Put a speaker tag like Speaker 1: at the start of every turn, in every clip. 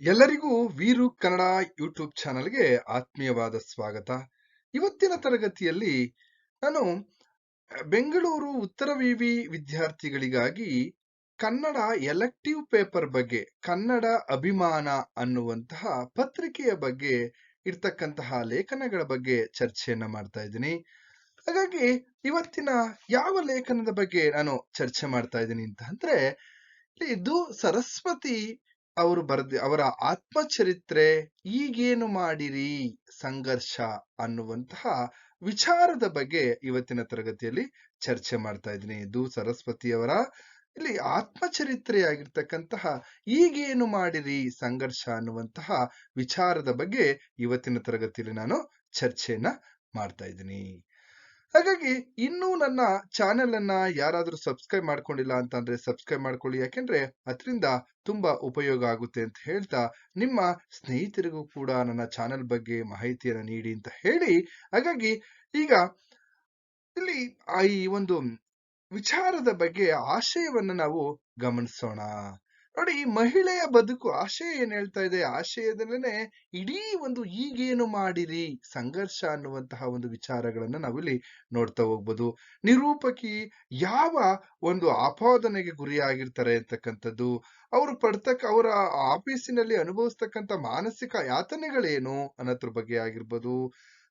Speaker 1: ಎಲ್ಲರಿಗೂ ವೀರು ಕನ್ನಡ ಯೂಟ್ಯೂಬ್ ಚಾನಲ್ಗೆ ಆತ್ಮೀಯವಾದ ಸ್ವಾಗತ. ಇವತ್ತಿನ ತರಗತಿಯಲ್ಲಿ ನಾನು ಬೆಂಗಳೂರು ಉತ್ತರ ವಿವಿ ವಿದ್ಯಾರ್ಥಿಗಳಿಗಾಗಿ ಕನ್ನಡ ಎಲೆಕ್ಟಿವ್ ಪೇಪರ್ ಬಗ್ಗೆ, ಕನ್ನಡ ಅಭಿಮಾನ ಅನ್ನುವಂತಹ ಪತ್ರಿಕೆಯ ಬಗ್ಗೆ, ಇರ್ತಕ್ಕಂತಹ ಲೇಖನಗಳ ಬಗ್ಗೆ ಚರ್ಚೆಯನ್ನ ಮಾಡ್ತಾ ಇದ್ದೀನಿ. ಹಾಗಾಗಿ ಇವತ್ತಿನ ಯಾವ ಲೇಖನದ ಬಗ್ಗೆ ನಾನು ಚರ್ಚೆ ಮಾಡ್ತಾ ಇದ್ದೀನಿ ಅಂತ ಅಂದ್ರೆ ಇದು ಸರಸ್ವತಿ ಅವರು ಬರೆದ, ಅವರ ಆತ್ಮಚರಿತ್ರೆ ಈಗೇನು ಮಾಡಿರಿ ಸಂಘರ್ಷ ಅನ್ನುವಂತಹ ವಿಚಾರದ ಬಗ್ಗೆ ಇವತ್ತಿನ ತರಗತಿಯಲ್ಲಿ ಚರ್ಚೆ ಮಾಡ್ತಾ ಇದ್ದೀನಿ. ಇದು ಸರಸ್ವತಿಯವರ ಇಲ್ಲಿ ಆತ್ಮಚರಿತ್ರೆಯಾಗಿರ್ತಕ್ಕಂತಹ ಈಗೇನು ಮಾಡಿರಿ ಸಂಘರ್ಷ ಅನ್ನುವಂತಹ ವಿಚಾರದ ಬಗ್ಗೆ ಇವತ್ತಿನ ತರಗತಿಯಲ್ಲಿ ನಾನು ಚರ್ಚೆಯನ್ನ ಮಾಡ್ತಾ ಇದ್ದೀನಿ. ಹಾಗಾಗಿ ಇನ್ನೂ ನನ್ನ ಚಾನೆಲ್ ಅನ್ನ ಯಾರಾದ್ರೂ ಸಬ್ಸ್ಕ್ರೈಬ್ ಮಾಡ್ಕೊಂಡಿಲ್ಲ ಅಂತ ಅಂದ್ರೆ ಸಬ್ಸ್ಕ್ರೈಬ್ ಮಾಡ್ಕೊಳ್ಳಿ. ಯಾಕೆಂದ್ರೆ ಅದರಿಂದ ತುಂಬಾ ಉಪಯೋಗ ಆಗುತ್ತೆ ಅಂತ ಹೇಳ್ತಾ ನಿಮ್ಮ ಸ್ನೇಹಿತರಿಗೂ ಕೂಡ ನನ್ನ ಚಾನೆಲ್ ಬಗ್ಗೆ ಮಾಹಿತಿಯನ್ನು ನೀಡಿ ಅಂತ ಹೇಳಿ. ಹಾಗಾಗಿ ಈಗ ಇಲ್ಲಿ ಈ ಒಂದು ವಿಚಾರದ ಬಗ್ಗೆ ಆಶಯವನ್ನು ನಾವು ಗಮನಿಸೋಣ. ನೋಡಿ, ಈ ಮಹಿಳೆಯ ಬದುಕು ಆಶಯ ಏನ್ ಹೇಳ್ತಾ ಇದೆ? ಆಶಯದಲ್ಲೇನೆ ಇಡೀ ಒಂದು ಈಗೇನು ಮಾಡಿರಿ, ಸಂಘರ್ಷ ಅನ್ನುವಂತಹ ಒಂದು ವಿಚಾರಗಳನ್ನ ನಾವಿಲ್ಲಿ ನೋಡ್ತಾ ಹೋಗ್ಬೋದು. ನಿರೂಪಕಿ ಯಾವ ಒಂದು ಆಪಾದನೆಗೆ ಗುರಿಯಾಗಿರ್ತಾರೆ ಅಂತಕ್ಕಂಥದ್ದು, ಅವರು ಪಡ್ತಕ್ಕ, ಅವರ ಆಫೀಸಿನಲ್ಲಿ ಅನುಭವಿಸ್ತಕ್ಕಂಥ ಮಾನಸಿಕ ಯಾತನೆಗಳೇನು ಅನ್ನೋದ್ರ ಬಗ್ಗೆ ಆಗಿರ್ಬೋದು.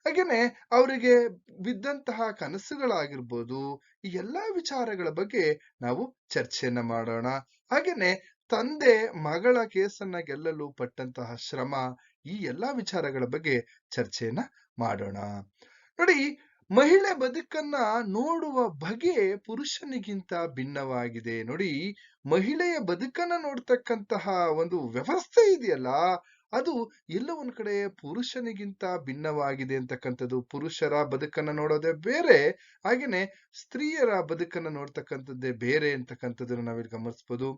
Speaker 1: ಹಾಗೇನೆ ಅವರಿಗೆ ಬಿದ್ದಂತಹ ಕನಸುಗಳಾಗಿರ್ಬೋದು, ಈ ಎಲ್ಲಾ ವಿಚಾರಗಳ ಬಗ್ಗೆ ನಾವು ಚರ್ಚೆಯನ್ನ ಮಾಡೋಣ. ಹಾಗೇನೆ ತಂದೆ ಮಗಳ ಕೇಸನ್ನ ಗೆಲ್ಲಲು ಪಟ್ಟಂತಹ ಶ್ರಮ ಈ ಎಲ್ಲಾ ವಿಚಾರಗಳ ಬಗ್ಗೆ ಚರ್ಚೆಯನ್ನ ಮಾಡೋಣ. ನೋಡಿ, ಮಹಿಳೆ ಬದುಕನ್ನ ನೋಡುವ ಬಗೆ ಪುರುಷನಿಗಿಂತ ಭಿನ್ನವಾಗಿದೆ. ನೋಡಿ, ಮಹಿಳೆಯ ಬದುಕನ್ನ ನೋಡ್ತಕ್ಕಂತಹ ಒಂದು ವ್ಯವಸ್ಥೆ ಇದೆಯಲ್ಲ, ಅದು ಎಲ್ಲ ಒಂದ್ ಕಡೆ ಪುರುಷನಿಗಿಂತ ಭಿನ್ನವಾಗಿದೆ ಅಂತಕ್ಕಂಥದ್ದು. ಪುರುಷರ ಬದುಕನ್ನ ನೋಡೋದೇ ಬೇರೆ, ಹಾಗೇನೆ ಸ್ತ್ರೀಯರ ಬದುಕನ್ನ ನೋಡ್ತಕ್ಕಂಥದ್ದೇ ಬೇರೆ ಅಂತಕ್ಕಂಥದ್ದನ್ನ ನಾವಿಲ್ಲಿ ಗಮನಿಸ್ಬೋದು.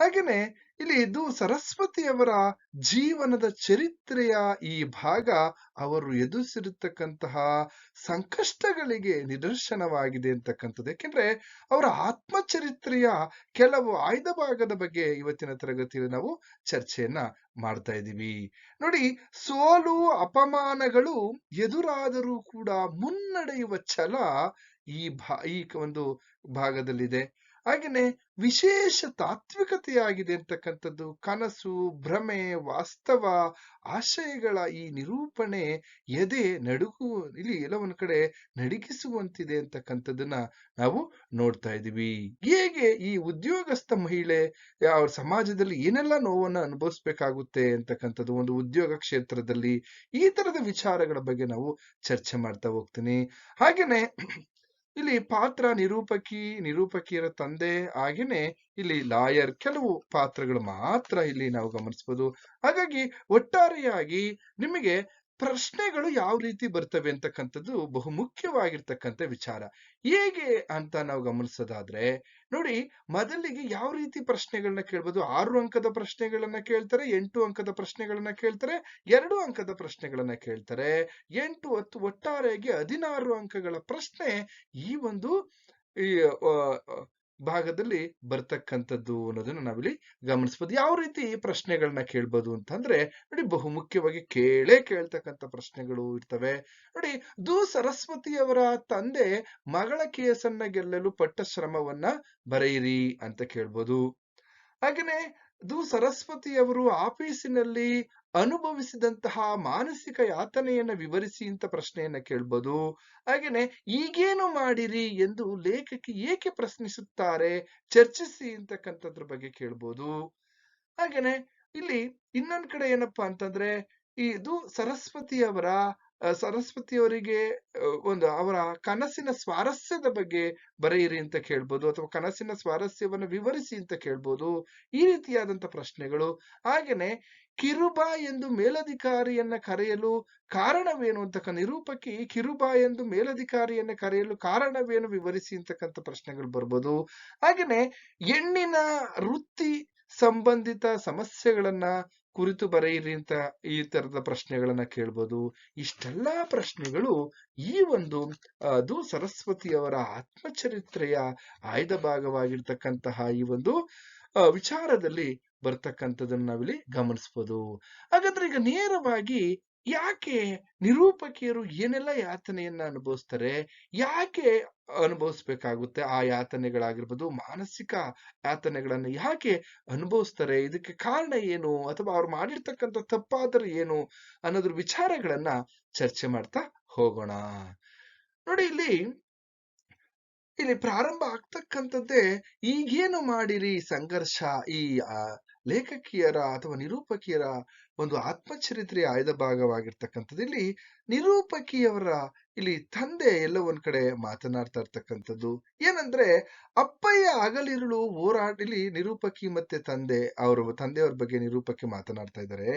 Speaker 1: ಹಾಗೇನೆ ಇಲ್ಲಿ ಇದು ಸರಸ್ವತಿಯವರ ಜೀವನದ ಚರಿತ್ರೆಯ ಈ ಭಾಗ ಅವರು ಎದುರಿಸಿರತಕ್ಕಂತಹ ಸಂಕಷ್ಟಗಳಿಗೆ ನಿದರ್ಶನವಾಗಿದೆ ಅಂತಕ್ಕಂಥದ್ದು. ಯಾಕೆಂದ್ರೆ ಅವರ ಆತ್ಮಚರಿತ್ರೆಯ ಕೆಲವು ಆಯ್ದ ಭಾಗದ ಬಗ್ಗೆ ಇವತ್ತಿನ ತರಗತಿಯಲ್ಲಿ ನಾವು ಚರ್ಚೆಯನ್ನ ಮಾಡ್ತಾ ಇದ್ದೀವಿ. ನೋಡಿ, ಸೋಲು, ಅಪಮಾನಗಳು ಎದುರಾದರೂ ಕೂಡ ಮುನ್ನಡೆಯುವ ಛಲ ಈ ಭಾ, ಈ ಒಂದು ಭಾಗದಲ್ಲಿದೆ. ಹಾಗೇನೆ ವಿಶೇಷ ತಾತ್ವಿಕತೆಯಾಗಿದೆ ಅಂತಕ್ಕಂಥದ್ದು. ಕನಸು, ಭ್ರಮೆ, ವಾಸ್ತವ, ಆಶಯಗಳ ಈ ನಿರೂಪಣೆ ಎದೆ ನಡುಗು, ಇಲ್ಲಿ ಎಲ್ಲವನ್ನ ಕಡೆ ನಡುಗಿಸುವಂತಿದೆ ಅಂತಕ್ಕಂಥದ್ದನ್ನ ನಾವು ನೋಡ್ತಾ ಇದ್ದೀವಿ. ಹೇಗೆ ಈ ಉದ್ಯೋಗಸ್ಥ ಮಹಿಳೆ ಅವ್ರ ಸಮಾಜದಲ್ಲಿ ಏನೆಲ್ಲ ನೋವನ್ನು ಅನುಭವಿಸ್ಬೇಕಾಗುತ್ತೆ ಅಂತಕ್ಕಂಥದ್ದು ಒಂದು ಉದ್ಯೋಗ ಕ್ಷೇತ್ರದಲ್ಲಿ ಈ ತರದ ವಿಚಾರಗಳ ಬಗ್ಗೆ ನಾವು ಚರ್ಚೆ ಮಾಡ್ತಾ ಹೋಗ್ತೀನಿ. ಹಾಗೇನೆ ಇಲ್ಲಿ ಪಾತ್ರ ನಿರೂಪಕಿ, ನಿರೂಪಕಿಯರ ತಂದೆ ಹಾಗೇನೆ ಇಲ್ಲಿ ಲಾಯರ್ ಕೆಲವು ಪಾತ್ರಗಳು ಮಾತ್ರ ಇಲ್ಲಿ ನಾವು ಗಮನಿಸಬಹುದು ಹಾಗಾಗಿ ಒಟ್ಟಾರೆಯಾಗಿ ನಿಮಗೆ ಪ್ರಶ್ನೆಗಳು ಯಾವ ರೀತಿ ಬರ್ತವೆ ಅಂತಕ್ಕಂಥದ್ದು ಬಹು ಮುಖ್ಯವಾಗಿರ್ತಕ್ಕಂಥ ವಿಚಾರ. ಹೇಗೆ ಅಂತ ನಾವು ಗಮನಿಸೋದಾದ್ರೆ, ನೋಡಿ ಮೊದಲಿಗೆ ಯಾವ ರೀತಿ ಪ್ರಶ್ನೆಗಳನ್ನ ಕೇಳ್ಬೋದು? ಆರು ಅಂಕದ ಪ್ರಶ್ನೆಗಳನ್ನ ಕೇಳ್ತಾರೆ, ಎಂಟು ಅಂಕದ ಪ್ರಶ್ನೆಗಳನ್ನ ಕೇಳ್ತಾರೆ, ಎರಡು ಅಂಕದ ಪ್ರಶ್ನೆಗಳನ್ನ ಕೇಳ್ತಾರೆ. ಎಂಟು ಹತ್ತು ಒಟ್ಟಾರೆಯಾಗಿ ಹದಿನಾರು ಅಂಕಗಳ ಪ್ರಶ್ನೆ ಈ ಒಂದು ಈ ಭಾಗದಲ್ಲಿ ಬರ್ತಕ್ಕಂಥದ್ದು ಅನ್ನೋದನ್ನ ನಾವಿಲ್ಲಿ ಗಮನಿಸ್ಬೋದು. ಯಾವ ರೀತಿ ಪ್ರಶ್ನೆಗಳನ್ನ ಕೇಳ್ಬೋದು ಅಂತಂದ್ರೆ, ನೋಡಿ ಬಹು ಮುಖ್ಯವಾಗಿ ಕೇಳೇ ಕೇಳ್ತಕ್ಕಂಥ ಪ್ರಶ್ನೆಗಳು ಇರ್ತವೆ. ನೋಡಿ, ದು ಸರಸ್ವತಿಯವರ ತಂದೆ ಮಗಳ ಕೇಸನ್ನ ಗೆಲ್ಲಲು ಪಟ್ಟ ಶ್ರಮವನ್ನ ಬರೆಯಿರಿ ಅಂತ ಕೇಳ್ಬೋದು. ಹಾಗೇನೆ ದು ಸರಸ್ವತಿಯವರು ಆಫೀಸಿನಲ್ಲಿ ಅನುಭವಿಸಿದಂತಹ ಮಾನಸಿಕ ಯಾತನೆಯನ್ನ ವಿವರಿಸಿ ಅಂತ ಪ್ರಶ್ನೆಯನ್ನ ಕೇಳ್ಬೋದು. ಹಾಗೇನೆ ಈಗೇನು ಮಾಡಿರಿ ಎಂದು ಲೇಖಕಿ ಏಕೆ ಪ್ರಶ್ನಿಸುತ್ತಾರೆ ಚರ್ಚಿಸಿ ಅಂತಕ್ಕಂಥದ್ರ ಬಗ್ಗೆ ಕೇಳ್ಬೋದು. ಹಾಗೇನೆ ಇಲ್ಲಿ ಇನ್ನೊಂದ್ ಕಡೆ ಏನಪ್ಪಾ ಅಂತಂದ್ರೆ, ಇದು ಸರಸ್ವತಿಯವರ ಸರಸ್ವತಿಯವರಿಗೆ ಒಂದು ಅವರ ಕನಸಿನ ಸ್ವಾರಸ್ಯದ ಬಗ್ಗೆ ಬರೆಯಿರಿ ಅಂತ ಕೇಳ್ಬೋದು, ಅಥವಾ ಕನಸಿನ ಸ್ವಾರಸ್ಯವನ್ನು ವಿವರಿಸಿ ಅಂತ ಕೇಳ್ಬೋದು, ಈ ರೀತಿಯಾದಂತ ಪ್ರಶ್ನೆಗಳು. ಹಾಗೇನೆ ಕಿರುಬ ಎಂದು ಮೇಲಧಿಕಾರಿಯನ್ನ ಕರೆಯಲು ಕಾರಣವೇನು ಅಂತಕ್ಕ ನಿರೂಪಕಿ ಕಿರುಬ ಎಂದು ಮೇಲಧಿಕಾರಿಯನ್ನ ಕರೆಯಲು ಕಾರಣವೇನು ವಿವರಿಸಿ ಅಂತಕ್ಕಂಥ ಪ್ರಶ್ನೆಗಳು ಬರ್ಬೋದು. ಹಾಗೇನೆ ಹೆಣ್ಣಿನ ವೃತ್ತಿ ಸಂಬಂಧಿತ ಸಮಸ್ಯೆಗಳನ್ನ ಕುರಿತು ಬರೆಯಿರಿ ಅಂತ ಈ ತರದ ಪ್ರಶ್ನೆಗಳನ್ನ ಕೇಳ್ಬೋದು. ಇಷ್ಟೆಲ್ಲಾ ಪ್ರಶ್ನೆಗಳು ಈ ಒಂದು ಅದು ಸರಸ್ವತಿಯವರ ಆತ್ಮಚರಿತ್ರೆಯ ಆಯ್ದ ಭಾಗವಾಗಿರ್ತಕ್ಕಂತಹ ಈ ಒಂದು ವಿಚಾರದಲ್ಲಿ ಬರ್ತಕ್ಕಂಥದನ್ನ ನಾವಿಲ್ಲಿ ಗಮನಿಸ್ಬೋದು. ಹಾಗಾದ್ರೆ ಈಗ ನೇರವಾಗಿ ಯಾಕೆ ನಿರೂಪಕಿಯರು ಏನೆಲ್ಲ ಯಾತನೆಯನ್ನ ಅನುಭವಿಸ್ತಾರೆ? ಯಾಕೆ ಅನುಭವಿಸ್ಬೇಕಾಗುತ್ತೆ ಆ ಯಾತನೆಗಳಾಗಿರ್ಬೋದು, ಮಾನಸಿಕ ಯಾತನೆಗಳನ್ನು ಯಾಕೆ ಅನುಭವಿಸ್ತಾರೆ? ಇದಕ್ಕೆ ಕಾರಣ ಏನು? ಅಥವಾ ಅವ್ರು ಮಾಡಿರ್ತಕ್ಕಂಥ ತಪ್ಪಾದ್ರೆ ಏನು? ಅನ್ನೋದ್ರ ವಿಚಾರಗಳನ್ನ ಚರ್ಚೆ ಮಾಡ್ತಾ ಹೋಗೋಣ. ನೋಡಿ ಇಲ್ಲಿ ಇಲ್ಲಿ ಪ್ರಾರಂಭ ಆಗ್ತಕ್ಕಂಥದ್ದೇ ಈಗೇನು ಮಾಡಿರಿ ಸಂಘರ್ಷ? ಈ ಲೇಖಕಿಯರ ಅಥವಾ ನಿರೂಪಕಿಯರ ಒಂದು ಆತ್ಮಚರಿತ್ರೆಯ ಆಯ್ದ ಭಾಗವಾಗಿರ್ತಕ್ಕಂಥದ್ದು. ಇಲ್ಲಿ ನಿರೂಪಕಿಯವರ, ಇಲ್ಲಿ ತಂದೆ ಎಲ್ಲ ಒಂದ್ ಕಡೆ ಮಾತನಾಡ್ತಾ ಇರ್ತಕ್ಕಂಥದ್ದು. ಏನಂದ್ರೆ, ಅಪ್ಪಯ್ಯ ಹಗಲಿರುಳು ಹೋರಾಟ ಇಲ್ಲಿ ನಿರೂಪಕಿ ಮತ್ತೆ ತಂದೆ, ಅವರು ತಂದೆಯವ್ರ ಬಗ್ಗೆ ನಿರೂಪಕಿ ಮಾತನಾಡ್ತಾ ಇದ್ದಾರೆ.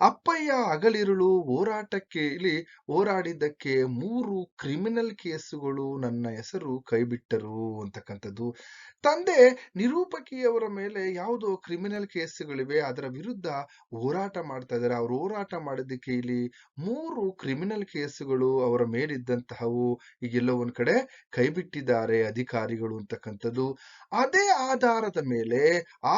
Speaker 1: ಅಪ್ಪಯ್ಯ ಹಗಲಿರುಳು ಹೋರಾಟಕ್ಕೆ, ಇಲ್ಲಿ ಹೋರಾಡಿದ್ದಕ್ಕೆ ಮೂರು ಕ್ರಿಮಿನಲ್ ಕೇಸುಗಳು ನನ್ನ ಹೆಸರು ಕೈಬಿಟ್ಟರು ಅಂತಕ್ಕಂಥದ್ದು. ತಂದೆ ನಿರೂಪಕಿಯವರ ಮೇಲೆ ಯಾವುದೋ ಕ್ರಿಮಿನಲ್ ಕೇಸುಗಳಿವೆ, ಅದರ ವಿರುದ್ಧ ಹೋರಾಟ ಮಾಡ್ತಾ ಇದ್ದಾರೆ. ಅವ್ರು ಹೋರಾಟ ಮಾಡಿದ್ದಕ್ಕೆ ಇಲ್ಲಿ ಮೂರು ಕ್ರಿಮಿನಲ್ ಕೇಸುಗಳು ಅವರ ಮೇಲಿದ್ದಂತಹವು ಈಗೆಲ್ಲೋ ಒಂದ್ ಕಡೆ ಕೈಬಿಟ್ಟಿದ್ದಾರೆ ಅಧಿಕಾರಿಗಳು ಅಂತಕ್ಕಂಥದ್ದು. ಅದೇ ಆಧಾರದ ಮೇಲೆ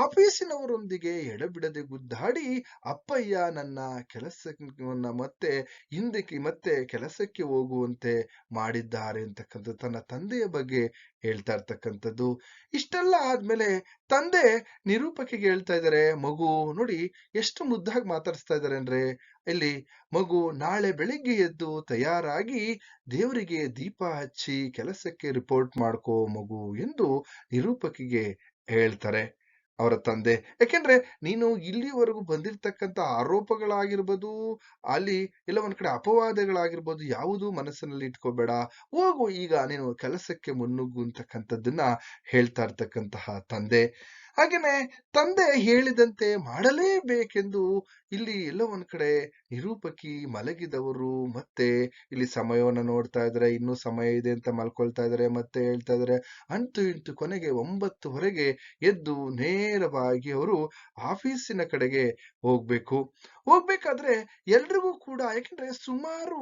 Speaker 1: ಆಫೀಸಿನವರೊಂದಿಗೆ ಎಡಬಿಡದೆ ಗುದ್ದಾಡಿ, ಅಪ್ಪಯ್ಯ, ನನ್ನ ಕೆಲಸವನ್ನ ಮತ್ತೆ ಹಿಂದಕ್ಕೆ, ಮತ್ತೆ ಕೆಲಸಕ್ಕೆ ಹೋಗುವಂತೆ ಮಾಡಿದ್ದಾರೆ ಅಂತಕ್ಕಂಥದ್ದು. ತನ್ನ ತಂದೆಯ ಬಗ್ಗೆ ಹೇಳ್ತಾ ಇರ್ತಕ್ಕಂಥದ್ದು. ಇಷ್ಟೆಲ್ಲ ಆದ್ಮೇಲೆ ತಂದೆ ನಿರೂಪಕಿಗೆ ಹೇಳ್ತಾ ಇದ್ದಾರೆ, ಮಗು, ನೋಡಿ ಎಷ್ಟು ಮುದ್ದಾಗಿ ಮಾತಾಡಿಸ್ತಾ ಇದ್ದಾರೆ ಅಂದ್ರೆ, ಇಲ್ಲಿ ಮಗು ನಾಳೆ ಬೆಳಿಗ್ಗೆ ಎದ್ದು ತಯಾರಾಗಿ ದೇವರಿಗೆ ದೀಪ ಹಚ್ಚಿ ಕೆಲಸಕ್ಕೆ ರಿಪೋರ್ಟ್ ಮಾಡ್ಕೋ ಮಗು ಎಂದು ನಿರೂಪಕಿಗೆ ಹೇಳ್ತಾರೆ. ಅವರ ತಂದೆ. ಯಾಕೆಂದ್ರೆ ನೀನು ಇಲ್ಲಿವರೆಗೂ ಬಂದಿರತಕ್ಕಂತ ಆರೋಪಗಳಾಗಿರ್ಬೋದು, ಅಲ್ಲಿ ಎಲ್ಲ ಒಂದ್ ಕಡೆ ಅಪವಾದಗಳಾಗಿರ್ಬೋದು ಯಾವುದು ಮನಸ್ಸಿನಲ್ಲಿ ಇಟ್ಕೋಬೇಡ. ಹೋಗು, ಈಗ ನೀನು ಕೆಲಸಕ್ಕೆ ಮುನ್ನುಗ್ಗು ಅಂತಕ್ಕಂಥದ್ದನ್ನ ಹೇಳ್ತಾ ಇರ್ತಕ್ಕಂತಹ ತಂದೆ. ಹಾಗೇನೆ ತಂದೆ ಹೇಳಿದಂತೆ ಮಾಡಲೇಬೇಕೆಂದು ಇಲ್ಲಿ ಎಲ್ಲ ಒಂದ್ ಕಡೆ ನಿರೂಪಕಿ ಮಲಗಿದವರು. ಮತ್ತೆ ಇಲ್ಲಿ ಸಮಯವನ್ನ ನೋಡ್ತಾ ಇದ್ರೆ, ಇನ್ನೂ ಸಮಯ ಇದೆ ಅಂತ ಮಲ್ಕೊಳ್ತಾ ಇದಾರೆ, ಮತ್ತೆ ಹೇಳ್ತಾ ಇದಾರೆ ಅಂತೂ ಇಂತು ಕೊನೆಗೆ ಒಂಬತ್ತುವರೆಗೆ ಎದ್ದು ನೇರವಾಗಿ ಅವರು ಆಫೀಸಿನ ಕಡೆಗೆ ಹೋಗ್ಬೇಕು. ಹೋಗ್ಬೇಕಾದ್ರೆ ಎಲ್ರಿಗೂ ಕೂಡ, ಯಾಕೆಂದ್ರೆ ಸುಮಾರು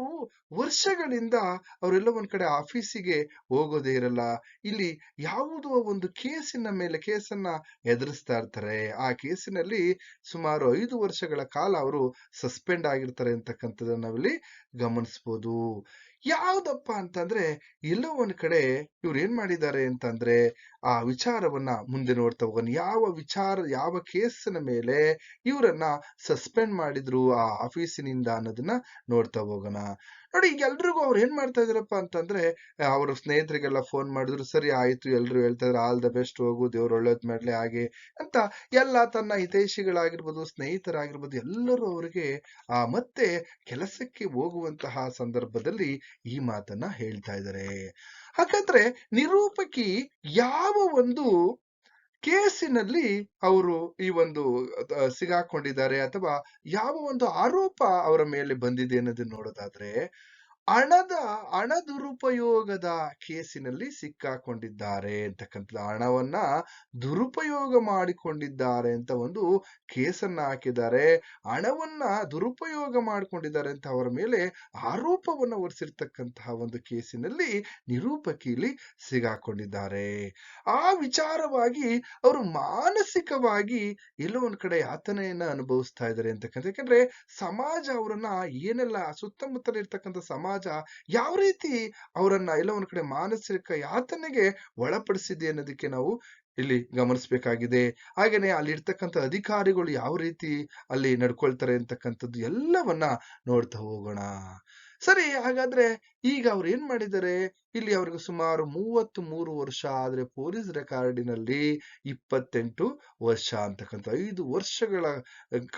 Speaker 1: ವರ್ಷಗಳಿಂದ ಅವರೆಲ್ಲ ಒಂದ್ ಕಡೆ ಆಫೀಸಿಗೆ ಹೋಗೋದೇ ಇರಲ್ಲ. ಇಲ್ಲಿ ಯಾವುದೋ ಒಂದು ಕೇಸಿನ ಮೇಲೆ ಕೇಸನ್ನ ಎದುರಿಸ್ತಾ ಇರ್ತಾರೆ. ಆ ಕೇಸಿನಲ್ಲಿ ಸುಮಾರು ಐದು ವರ್ಷಗಳ ಕಾಲ ಅವರು ಸಸ್ಪೆಂಡ್ ಆಗಿರ್ತಾರೆ ಅಂತಕ್ಕಂಥದ್ದನ್ನ ನಾವಿಲ್ಲಿ ಗಮನಿಸ್ಬೋದು. ಯಾವ್ದಪ್ಪ ಅಂತಂದ್ರೆ, ಎಲ್ಲೋ ಒಂದ್ ಕಡೆ ಇವ್ರು ಏನ್ ಮಾಡಿದ್ದಾರೆ ಅಂತಂದ್ರೆ, ಆ ವಿಚಾರವನ್ನ ಮುಂದೆ ನೋಡ್ತಾ ಹೋಗೋಣ. ಯಾವ ವಿಚಾರ, ಯಾವ ಕೇಸಿನ ಮೇಲೆ ಇವರನ್ನ ಸಸ್ಪೆಂಡ್ ಮಾಡಿದ್ರು ಆ ಆಫೀಸಿನಿಂದ ಅನ್ನೋದನ್ನ ನೋಡ್ತಾ ಹೋಗೋಣ. ನೋಡಿ, ಈಗ ಎಲ್ರಿಗೂ ಅವ್ರು ಏನ್ ಮಾಡ್ತಾ ಇದ್ರಪ್ಪ ಅಂತಂದ್ರೆ ಅವ್ರ ಸ್ನೇಹಿತರಿಗೆಲ್ಲ ಫೋನ್ ಮಾಡಿದ್ರು, ಸರಿ ಆಯ್ತು, ಎಲ್ರು ಹೇಳ್ತಾ ಇದ್ರು ಆಲ್ ದ ಬೆಸ್ಟ್ ಹೋಗು, ದೇವ್ರು ಒಳ್ಳೇದ್ ಮಾಡ್ಲಿ, ಹಾಗೆ ಅಂತ ಎಲ್ಲ ತನ್ನ ಹಿತೈಷಿಗಳಾಗಿರ್ಬೋದು, ಸ್ನೇಹಿತರಾಗಿರ್ಬೋದು, ಎಲ್ಲರೂ ಅವರಿಗೆ, ಆ, ಮತ್ತೆ ಕೆಲಸಕ್ಕೆ ಹೋಗುವಂತಹ ಸಂದರ್ಭದಲ್ಲಿ ಈ ಮಾತನ್ನ ಹೇಳ್ತಾ ಇದ್ದಾರೆ ಹಾಗಾದ್ರೆ ನಿರೂಪಕಿ ಯಾವ ಒಂದು ಕೇಸಿನಲ್ಲಿ ಅವರು ಈ ಒಂದು ಸಿಗಾಕೊಂಡಿದ್ದಾರೆ ಅಥವಾ ಯಾವ ಒಂದು ಆರೋಪ ಅವರ ಮೇಲೆ ಬಂದಿದೆ ಅನ್ನೋದನ್ನ ನೋಡೋದಾದ್ರೆ ಹಣದ ಹಣ ದುರುಪಯೋಗದ ಕೇಸಿನಲ್ಲಿ ಸಿಕ್ಕಾಕೊಂಡಿದ್ದಾರೆ ಅಂತಕ್ಕಂಥ ಹಣವನ್ನ ದುರುಪಯೋಗ ಮಾಡಿಕೊಂಡಿದ್ದಾರೆ ಅಂತ ಒಂದು ಕೇಸನ್ನ ಹಾಕಿದ್ದಾರೆ. ಹಣವನ್ನ ದುರುಪಯೋಗ ಮಾಡಿಕೊಂಡಿದ್ದಾರೆ ಅಂತ ಅವರ ಮೇಲೆ ಆರೋಪವನ್ನ ಹೊರಿಸಿರ್ತಕ್ಕಂತಹ ಒಂದು ಕೇಸಿನಲ್ಲಿ ನಿರೂಪಕಿಯಲ್ಲಿ ಸಿಗಾಕೊಂಡಿದ್ದಾರೆ. ಆ ವಿಚಾರವಾಗಿ ಅವರು ಮಾನಸಿಕವಾಗಿ ಎಲ್ಲೋ ಒಂದ್ ಕಡೆ ಯಾತನೆಯನ್ನ ಅನುಭವಿಸ್ತಾ ಇದ್ದಾರೆ ಅಂತಕ್ಕಂಥ, ಯಾಕಂದ್ರೆ ಸಮಾಜ ಅವರನ್ನ ಏನೆಲ್ಲ ಸುತ್ತಮುತ್ತಲ ಇರ್ತಕ್ಕಂಥ ಸಮಾಜ ಯಾವ ರೀತಿ ಅವರನ್ನ ಎಲ್ಲ ಒಂದ್ ಕಡೆ ಮಾನಸಿಕ ಯಾತನೆಗೆ ಒಳಪಡಿಸಿದೆ ಅನ್ನೋದಕ್ಕೆ ನಾವು ಇಲ್ಲಿ ಗಮನಿಸಬೇಕಾಗಿದೆ. ಹಾಗೇನೆ ಅಲ್ಲಿ ಇರ್ತಕ್ಕಂಥ ಅಧಿಕಾರಿಗಳು ಯಾವ ರೀತಿ ಅಲ್ಲಿ ನಡ್ಕೊಳ್ತಾರೆ ಅಂತಕ್ಕಂಥದ್ದು ಎಲ್ಲವನ್ನ ನೋಡ್ತಾ ಹೋಗೋಣ. ಸರಿ, ಹಾಗಾದ್ರೆ ಈಗ ಅವ್ರು ಏನ್ ಮಾಡಿದ್ದಾರೆ? ಇಲ್ಲಿ ಅವ್ರಿಗೆ ಸುಮಾರು ಮೂವತ್ತು ಮೂರು ವರ್ಷ ಆದ್ರೆ ಪೊಲೀಸ್ ರೆಕಾರ್ಡಿನಲ್ಲಿ ಇಪ್ಪತ್ತೆಂಟು ವರ್ಷ ಅಂತಕ್ಕಂಥ ಐದು ವರ್ಷಗಳ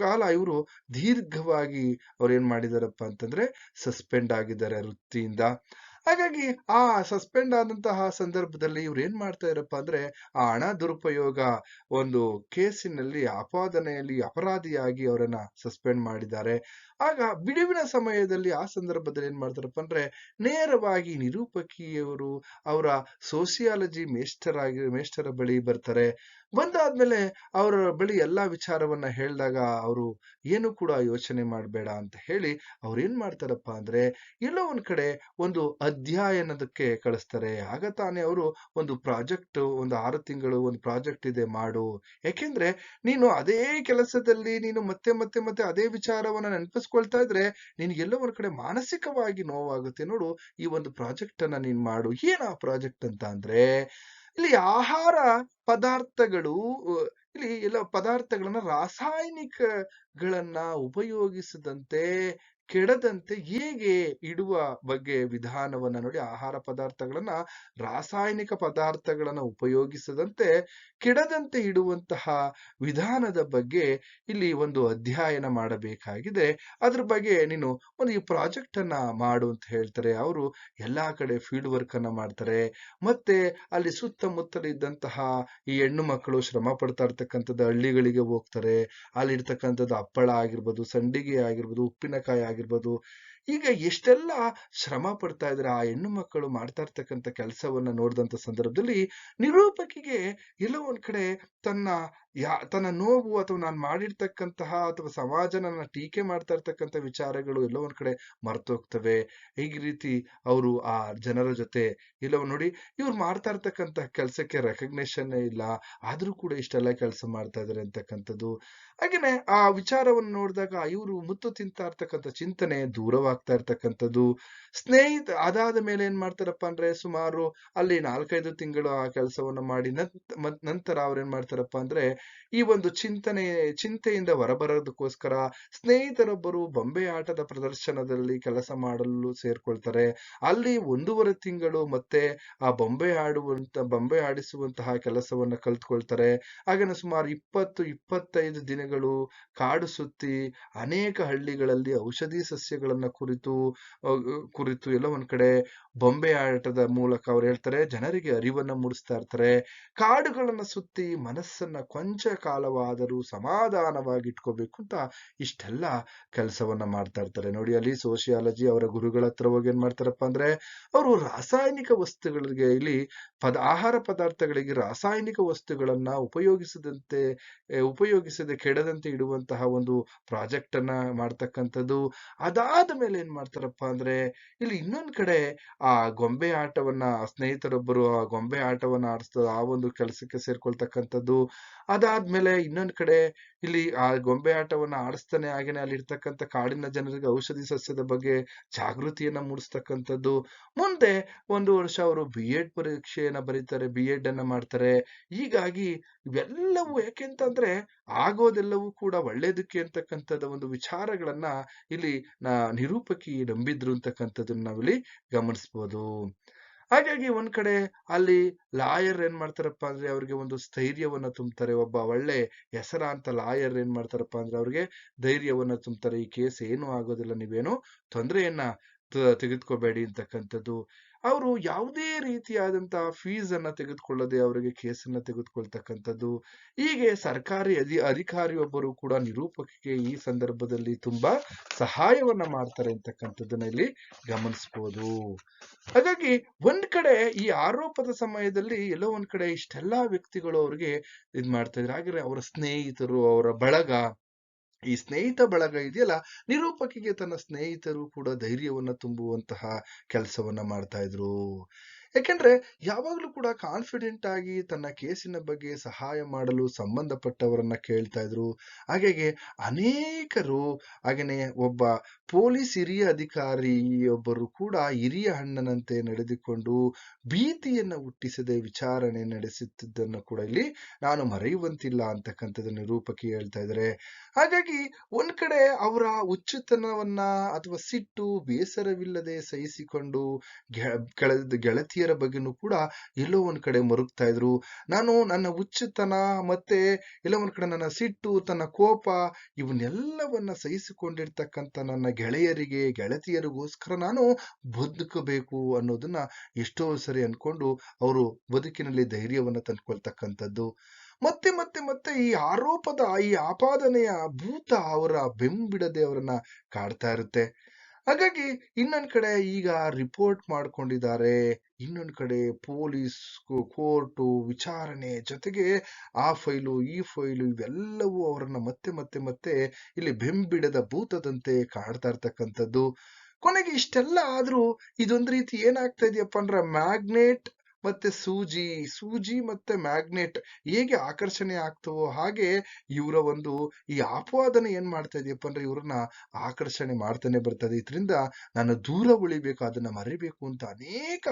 Speaker 1: ಕಾಲ ಇವರು ದೀರ್ಘವಾಗಿ ಅವ್ರು ಏನ್ ಮಾಡಿದಾರಪ್ಪ ಅಂತಂದ್ರೆ ಸಸ್ಪೆಂಡ್ ಆಗಿದ್ದಾರೆ ವೃತ್ತಿಯಿಂದ. ಹಾಗಾಗಿ ಆ ಸಸ್ಪೆಂಡ್ ಆದಂತಹ ಸಂದರ್ಭದಲ್ಲಿ ಇವ್ರು ಏನ್ ಮಾಡ್ತಾ ಇರಪ್ಪ ಅಂದ್ರೆ ಆ ಹಣ ದುರುಪಯೋಗ ಒಂದು ಕೇಸಿನಲ್ಲಿ ಆಪಾದನೆಯಲ್ಲಿ ಅಪರಾಧಿಯಾಗಿ ಅವರನ್ನ ಸಸ್ಪೆಂಡ್ ಮಾಡಿದ್ದಾರೆ. ಆಗ ಬಿಡುವಿನ ಸಮಯದಲ್ಲಿ ಆ ಸಂದರ್ಭದಲ್ಲಿ ಏನ್ ಮಾಡ್ತಾರಪ್ಪ ಅಂದ್ರೆ ನೇರವಾಗಿ ನಿರೂಪಕಿಯವರು ಅವರ ಸೋಸಿಯಾಲಜಿ ಮೇಷ್ಟರಾಗಿ ಆಗಿ ಮೇಸ್ಟರ ಬಳಿ ಬರ್ತಾರೆ. ಬಂದಾದ್ಮೇಲೆ ಅವರ ಬಳಿ ಎಲ್ಲಾ ವಿಚಾರವನ್ನ ಹೇಳಿದಾಗ ಅವರು ಏನು ಕೂಡ ಯೋಚನೆ ಮಾಡಬೇಡ ಅಂತ ಹೇಳಿ ಅವ್ರು ಏನ್ ಮಾಡ್ತಾರಪ್ಪ ಅಂದ್ರೆ ಎಲ್ಲೋ ಒಂದ್ ಕಡೆ ಒಂದು ಅಧ್ಯಯನದಕ್ಕೆ ಕಳಿಸ್ತಾರೆ. ಆಗ ತಾನೇ ಅವರು ಒಂದು ಪ್ರಾಜೆಕ್ಟ್, ಒಂದು ಆರು ತಿಂಗಳು ಒಂದು ಪ್ರಾಜೆಕ್ಟ್ ಇದೆ ಮಾಡು. ಯಾಕೆಂದ್ರೆ ನೀನು ಅದೇ ಕೆಲಸದಲ್ಲಿ ನೀನು ಮತ್ತೆ ಮತ್ತೆ ಮತ್ತೆ ಅದೇ ವಿಚಾರವನ್ನ ನೆನಪಿಸ್ಕೊಳ್ತಾ ಇದ್ರೆ ನಿನ್ಗೆಲ್ಲೋ ಒಂದ್ ಕಡೆ ಮಾನಸಿಕವಾಗಿ ನೋವಾಗುತ್ತೆ. ನೋಡು, ಈ ಒಂದು ಪ್ರಾಜೆಕ್ಟ್ ಅನ್ನ ನೀನ್ ಮಾಡು. ಏನ್ ಆ ಪ್ರಾಜೆಕ್ಟ್ ಅಂತ ಅಂದ್ರೆ, ಇಲ್ಲಿ ಆಹಾರ ಪದಾರ್ಥಗಳು ಇಲ್ಲಿ ಎಲ್ಲ ಪದಾರ್ಥಗಳನ್ನ ರಾಸಾಯನಿಕಗಳನ್ನ ಉಪಯೋಗಿಸದಂತೆ ಕೆಡದಂತೆ ಹೇಗೆ ಇಡುವ ಬಗ್ಗೆ ವಿಧಾನವನ್ನ ನೋಡಿ ಆಹಾರ ಪದಾರ್ಥಗಳನ್ನ, ರಾಸಾಯನಿಕ ಪದಾರ್ಥಗಳನ್ನ ಉಪಯೋಗಿಸದಂತೆ ಕೆಡದಂತೆ ಇಡುವಂತಹ ವಿಧಾನದ ಬಗ್ಗೆ ಇಲ್ಲಿ ಒಂದು ಅಧ್ಯಯನ ಮಾಡಬೇಕಾಗಿದೆ. ಅದ್ರ ಬಗ್ಗೆ ನೀನು ಒಂದು ಈ ಪ್ರಾಜೆಕ್ಟ್ ಅನ್ನ ಮಾಡು ಅಂತ ಹೇಳ್ತಾರೆ. ಅವರು ಎಲ್ಲಾ ಕಡೆ ಫೀಲ್ಡ್ ವರ್ಕ್ ಅನ್ನ ಮಾಡ್ತಾರೆ. ಮತ್ತೆ ಅಲ್ಲಿ ಸುತ್ತಮುತ್ತಲ ಇದ್ದಂತಹ ಈ ಹೆಣ್ಣು ಮಕ್ಕಳು ಶ್ರಮ ಪಡ್ತಾ ಇರ್ತಕ್ಕಂಥದ್ದು ಹಳ್ಳಿಗಳಿಗೆ ಹೋಗ್ತಾರೆ. ಅಲ್ಲಿರ್ತಕ್ಕಂಥದ್ದು ಹಪ್ಪಳ ಆಗಿರ್ಬೋದು, ಸಂಡಿಗೆ ಆಗಿರ್ಬೋದು, ಉಪ್ಪಿನಕಾಯಿ ಆಗಿರ್ಬೋದು ಈಗ ಎಷ್ಟೆಲ್ಲ ಶ್ರಮ ಪಡ್ತಾ ಇದ್ರೆ ಆ ಹೆಣ್ಣು ಮಕ್ಕಳು ಮಾಡ್ತಾ ಇರ್ತಕ್ಕಂಥ ಕೆಲಸವನ್ನ ನೋಡಿದಂತ ಸಂದರ್ಭದಲ್ಲಿ ನಿರೂಪಕಿಗೆ ಎಲ್ಲೋ ಒಂದ್ ಕಡೆ ತನ್ನ ಯಾ, ತನ್ನ ನೋವು ಅಥವಾ ನಾನು ಮಾಡಿರ್ತಕ್ಕಂತಹ ಅಥವಾ ಸಮಾಜ ನನ್ನ ಟೀಕೆ ಮಾಡ್ತಾ ಇರ್ತಕ್ಕಂಥ ವಿಚಾರಗಳು ಎಲ್ಲೋ ಒಂದ್ ಕಡೆ ಮರ್ತೋಗ್ತವೆ. ಈ ರೀತಿ ಅವರು ಆ ಜನರ ಜೊತೆ ಎಲ್ಲೋ ನೋಡಿ ಇವ್ರು ಮಾಡ್ತಾ ಇರ್ತಕ್ಕಂತಹ ಕೆಲಸಕ್ಕೆ ರೆಕಗ್ನೇಷನ್ ಇಲ್ಲ, ಆದ್ರೂ ಕೂಡ ಇಷ್ಟೆಲ್ಲ ಕೆಲಸ ಮಾಡ್ತಾ ಇದಾರೆ ಅಂತಕ್ಕಂಥದ್ದು. ಹಾಗೇನೆ ಆ ವಿಚಾರವನ್ನು ನೋಡಿದಾಗ ಇವರು ಮುತ್ತು ತಿಂತಾ ಇರ್ತಕ್ಕಂಥ ಚಿಂತನೆ ದೂರವಾಗ್ತಾ ಇರ್ತಕ್ಕಂಥದ್ದು. ಸ್ನೇಹಿತ, ಅದಾದ ಮೇಲೆ ಏನ್ ಮಾಡ್ತಾರಪ್ಪ ಅಂದ್ರೆ ಸುಮಾರು ಅಲ್ಲಿ ನಾಲ್ಕೈದು ತಿಂಗಳು ಆ ಕೆಲಸವನ್ನ ಮಾಡಿ ನಂತರ ಅವ್ರೇನ್ ಮಾಡ್ತಾರಪ್ಪ ಅಂದ್ರೆ ಈ ಒಂದು ಚಿಂತನೆ, ಚಿಂತೆಯಿಂದ ಹೊರಬರೋದಕ್ಕೋಸ್ಕರ ಸ್ನೇಹಿತರೊಬ್ಬರು ಬೊಂಬೆ ಆಟದ ಪ್ರದರ್ಶನದಲ್ಲಿ ಕೆಲಸ ಮಾಡಲು ಸೇರ್ಕೊಳ್ತಾರೆ. ಅಲ್ಲಿ ಒಂದೂವರೆ ತಿಂಗಳು ಮತ್ತೆ ಆ ಬೊಂಬೆ ಆಡುವಂತ ಬೊಂಬೆ ಆಡಿಸುವಂತಹ ಕೆಲಸವನ್ನ ಕಲ್ತ್ಕೊಳ್ತಾರೆ. ಹಾಗೇನೆ ಸುಮಾರು ಇಪ್ಪತ್ತು, ಇಪ್ಪತ್ತೈದು ದಿನಗಳು ಕಾಡು ಸುತ್ತಿ ಅನೇಕ ಹಳ್ಳಿಗಳಲ್ಲಿ ಔಷಧಿ ಸಸ್ಯಗಳನ್ನ ಕುರಿತು ಕುರಿತು ಎಲ್ಲ ಒಂದ್ ಕಡೆ ಬೊಂಬೆ ಆಟದ ಮೂಲಕ ಅವ್ರು ಹೇಳ್ತಾರೆ, ಜನರಿಗೆ ಅರಿವನ್ನ ಮೂಡಿಸ್ತಾ ಇರ್ತಾರೆ. ಕಾಡುಗಳನ್ನ ಸುತ್ತಿ ಮನಸ್ಸನ್ನ ಕೊಂಚ ಕಾಲವಾದರೂ ಸಮಾಧಾನವಾಗಿಟ್ಕೋಬೇಕು ಅಂತ ಇಷ್ಟೆಲ್ಲ ಕೆಲಸವನ್ನ ಮಾಡ್ತಾ ಇರ್ತಾರೆ. ನೋಡಿ, ಅಲ್ಲಿ ಸೋಶಿಯಾಲಜಿ ಅವರ ಗುರುಗಳ ಹತ್ರ ಹೋಗಿ ಏನ್ ಮಾಡ್ತಾರಪ್ಪ ಅಂದ್ರೆ, ಅವರು ರಾಸಾಯನಿಕ ವಸ್ತುಗಳಿಗೆ ಇಲ್ಲಿ ಪದ, ಆಹಾರ ಪದಾರ್ಥಗಳಿಗೆ ರಾಸಾಯನಿಕ ವಸ್ತುಗಳನ್ನ ಉಪಯೋಗಿಸದಂತೆ ಉಪಯೋಗಿಸದೆ ಕೆಡದಂತೆ ಇಡುವಂತಹ ಒಂದು ಪ್ರಾಜೆಕ್ಟ್ ಅನ್ನ ಮಾಡ್ತಕ್ಕಂಥದ್ದು. ಅದಾದ ಮೇಲೆ ಏನ್ ಮಾಡ್ತಾರಪ್ಪ ಅಂದ್ರೆ, ಇಲ್ಲಿ ಇನ್ನೊಂದ್ ಕಡೆ ಆ ಗೊಂಬೆ ಆಟವನ್ನ, ಸ್ನೇಹಿತರೊಬ್ಬರು ಆ ಗೊಂಬೆ ಆಟವನ್ನ ಆಡಿಸ್ತದ ಆ ಒಂದು ಕೆಲಸಕ್ಕೆ ಸೇರ್ಕೊಳ್ತಕ್ಕಂಥದ್ದು. ಅದಾದ್ಮೇಲೆ ಇನ್ನೊಂದ್ ಕಡೆ ಇಲ್ಲಿ ಆ ಗೊಂಬೆ ಆಟವನ್ನ ಆಡಿಸ್ತಾನೆ ಹಾಗೇನೆ ಅಲ್ಲಿ ಇರ್ತಕ್ಕಂಥ ಕಾಡಿನ ಜನರಿಗೆ ಔಷಧಿ ಸಸ್ಯದ ಬಗ್ಗೆ ಜಾಗೃತಿಯನ್ನ ಮೂಡಿಸ್ತಕ್ಕಂಥದ್ದು. ಮುಂದೆ ಒಂದು ವರ್ಷ ಅವರು ಬಿ ಎಡ್ ಪರೀಕ್ಷೆಯನ್ನ ಬರೀತಾರೆ ಬಿ ಎಡ್ ಅನ್ನ ಮಾಡ್ತಾರೆ. ಹೀಗಾಗಿ ಇವೆಲ್ಲವೂ ಯಾಕೆಂತಂದ್ರೆ ಆಗೋದೆಲ್ಲವೂ ಕೂಡ ಒಳ್ಳೇದಕ್ಕೆ ಅಂತಕ್ಕಂಥದ್ದು ಒಂದು ವಿಚಾರಗಳನ್ನ ಇಲ್ಲಿ ನಿರೂಪಕಿ ನಂಬಿದ್ರು ಅಂತಕ್ಕಂಥದ್ದನ್ನ ನಾವಿಲ್ಲಿ ಗಮನಿಸ್ಬೋದು. ಹಾಗಾಗಿ ಒಂದ್ ಕಡೆ ಅಲ್ಲಿ ಲಾಯರ್ ಏನ್ ಮಾಡ್ತಾರಪ್ಪ ಅಂದ್ರೆ ಅವ್ರಿಗೆ ಒಂದು ಸ್ಥೈರ್ಯವನ್ನ ತುಂಬ್ತಾರೆ. ಒಬ್ಬ ಒಳ್ಳೆ ಹೆಸರಾಂತ ಲಾಯರ್ ಏನ್ ಮಾಡ್ತಾರಪ್ಪ ಅಂದ್ರೆ ಅವ್ರಿಗೆ ಧೈರ್ಯವನ್ನ ತುಂಬ್ತಾರೆ. ಈ ಕೇಸ್ ಏನು ಆಗೋದಿಲ್ಲ, ನೀವೇನು ತೊಂದರೆಯನ್ನ ತೆಗೆದುಕೋಬೇಡಿ ಅಂತಕ್ಕಂಥದ್ದು. ಅವರು ಯಾವುದೇ ರೀತಿಯಾದಂತಹ ಫೀಸ್ ಅನ್ನ ತೆಗೆದುಕೊಳ್ಳದೆ ಅವರಿಗೆ ಕೇಸನ್ನ ತೆಗೆದುಕೊಳ್ತಕ್ಕಂಥದ್ದು. ಹೀಗೆ ಸರ್ಕಾರಿ ಅಧಿ, ಅಧಿಕಾರಿಯೊಬ್ಬರು ಕೂಡ ನಿರೂಪಕಿಗೆ ಈ ಸಂದರ್ಭದಲ್ಲಿ ತುಂಬಾ ಸಹಾಯವನ್ನ ಮಾಡ್ತಾರೆ ಅಂತಕ್ಕಂಥದ್ದನ್ನ ಇಲ್ಲಿ ಗಮನಿಸ್ಬೋದು. ಹಾಗಾಗಿ ಒಂದ್ ಕಡೆ ಈ ಆರೋಪದ ಸಮಯದಲ್ಲಿ ಎಲ್ಲೋ ಒಂದ್ ಕಡೆ ಇಷ್ಟೆಲ್ಲಾ ವ್ಯಕ್ತಿಗಳು ಅವ್ರಿಗೆ ಇದ್ ಮಾಡ್ತಾ ಇದ್ರು. ಹಾಗೆ ಅವರ ಸ್ನೇಹಿತರು, ಅವರ ಬಳಗ ಈ ಸ್ನೇಹಿತ ಬಳಗ ಇದೆಯಲ್ಲ ನಿರೂಪಕಿಗೆ ತನ್ನ ಸ್ನೇಹಿತರು ಕೂಡ ಧೈರ್ಯವನ್ನ ತುಂಬುವಂತಹ ಕೆಲಸವನ್ನ ಮಾಡ್ತಾ ಇದ್ರು. ಯಾಕೆಂದ್ರೆ ಯಾವಾಗ್ಲೂ ಕೂಡ ಕಾನ್ಫಿಡೆಂಟ್ ಆಗಿ ತನ್ನ ಕೇಸಿನ ಬಗ್ಗೆ ಸಹಾಯ ಮಾಡಲು ಸಂಬಂಧಪಟ್ಟವರನ್ನ ಕೇಳ್ತಾ ಇದ್ರು. ಹಾಗಾಗಿ ಅನೇಕರು, ಹಾಗೇನೆ ಒಬ್ಬ ಪೊಲೀಸ್ ಹಿರಿಯ ಅಧಿಕಾರಿಯೊಬ್ಬರು ಕೂಡ ಹಿರಿಯ ಅಣ್ಣನಂತೆ ನಡೆದುಕೊಂಡು ಭೀತಿಯನ್ನ ಹುಟ್ಟಿಸದೆ ವಿಚಾರಣೆ ನಡೆಸುತ್ತಿದ್ದನ್ನು ಕೂಡ ಇಲ್ಲಿ ನಾನು ಮರೆಯುವಂತಿಲ್ಲ ಅಂತಕ್ಕಂಥದ್ದು ನಿರೂಪಕಿ ಹೇಳ್ತಾ ಇದ್ದಾರೆ ಹಾಗಾಗಿ ಒಂದ್ ಕಡೆ ಅವರ ಹುಚ್ಚುತನವನ್ನ ಅಥವಾ ಸಿಟ್ಟು ಬೇಸರವಿಲ್ಲದೆ ಸಹಿಸಿಕೊಂಡು ಗೆ- ಗೆಳತಿಯರ ಬಗ್ಗೆನೂ ಕೂಡ ಎಲ್ಲೋ ಒಂದ್ ಕಡೆ ಮರುಗ್ತಾ ಇದ್ರು. ನಾನು ನನ್ನ ಹುಚ್ಚುತನ ಮತ್ತೆ ಎಲ್ಲೋ ಒಂದ್ ಕಡೆ ನನ್ನ ಸಿಟ್ಟು, ತನ್ನ ಕೋಪ ಇವನ್ನೆಲ್ಲವನ್ನ ಸಹಿಸಿಕೊಂಡಿರ್ತಕ್ಕಂಥ ನನ್ನ ಗೆಳೆಯರಿಗೆ, ಗೆಳತಿಯರಿಗೋಸ್ಕರ ನಾನು ಬದುಕಬೇಕು ಅನ್ನೋದನ್ನ ಎಷ್ಟೋ ಸರಿ ಅನ್ಕೊಂಡು ಅವರು ಬದುಕಿನಲ್ಲಿ ಧೈರ್ಯವನ್ನ ತಂದ್ಕೊಳ್ತಕ್ಕಂಥದ್ದು. ಮತ್ತೆ ಮತ್ತೆ ಮತ್ತೆ ಈ ಆರೋಪದ, ಈ ಆಪಾದನೆಯ ಭೂತ ಅವರ ಬೆಂಬಿಡದೆ ಅವರನ್ನ ಕಾಡ್ತಾ ಇರುತ್ತೆ. ಹಾಗಾಗಿ ಇನ್ನೊಂದ್ ಕಡೆ ಈಗ ರಿಪೋರ್ಟ್ ಮಾಡ್ಕೊಂಡಿದ್ದಾರೆ. ಇನ್ನೊಂದ್ ಕಡೆ ಪೊಲೀಸ್ ಕೋರ್ಟು ವಿಚಾರಣೆ ಜೊತೆಗೆ ಆ ಫೈಲು, ಈ ಫೈಲು ಇವೆಲ್ಲವೂ ಅವರನ್ನ ಮತ್ತೆ ಮತ್ತೆ ಮತ್ತೆ ಇಲ್ಲಿ ಬೆಂಬಿಡದ ಭೂತದಂತೆ ಕಾಡ್ತಾ ಇರ್ತಕ್ಕಂಥದ್ದು. ಕೊನೆಗೆ ಇಷ್ಟೆಲ್ಲ ಆದ್ರೂ ಇದೊಂದ್ ರೀತಿ ಏನಾಗ್ತಾ ಇದೆಯಪ್ಪ ಅಂದ್ರೆ ಮ್ಯಾಗ್ನೆಟ್ ಮತ್ತೆ ಸೂಜಿ ಸೂಜಿ ಮತ್ತೆ ಮ್ಯಾಗ್ನೆಟ್ ಹೇಗೆ ಆಕರ್ಷಣೆ ಆಗ್ತವೋ ಹಾಗೆ ಇವರ ಒಂದು ಈ ಆಪವಾದನೆ ಏನ್ ಮಾಡ್ತಾ ಇದೆಯಪ್ಪ ಅಂದ್ರೆ ಇವ್ರನ್ನ ಆಕರ್ಷಣೆ ಮಾಡ್ತಾನೆ ಬರ್ತದೆ. ಇದರಿಂದ ನಾನು ದೂರ ಉಳಿಬೇಕು, ಅದನ್ನ ಮರಿಬೇಕು ಅಂತ ಅನೇಕ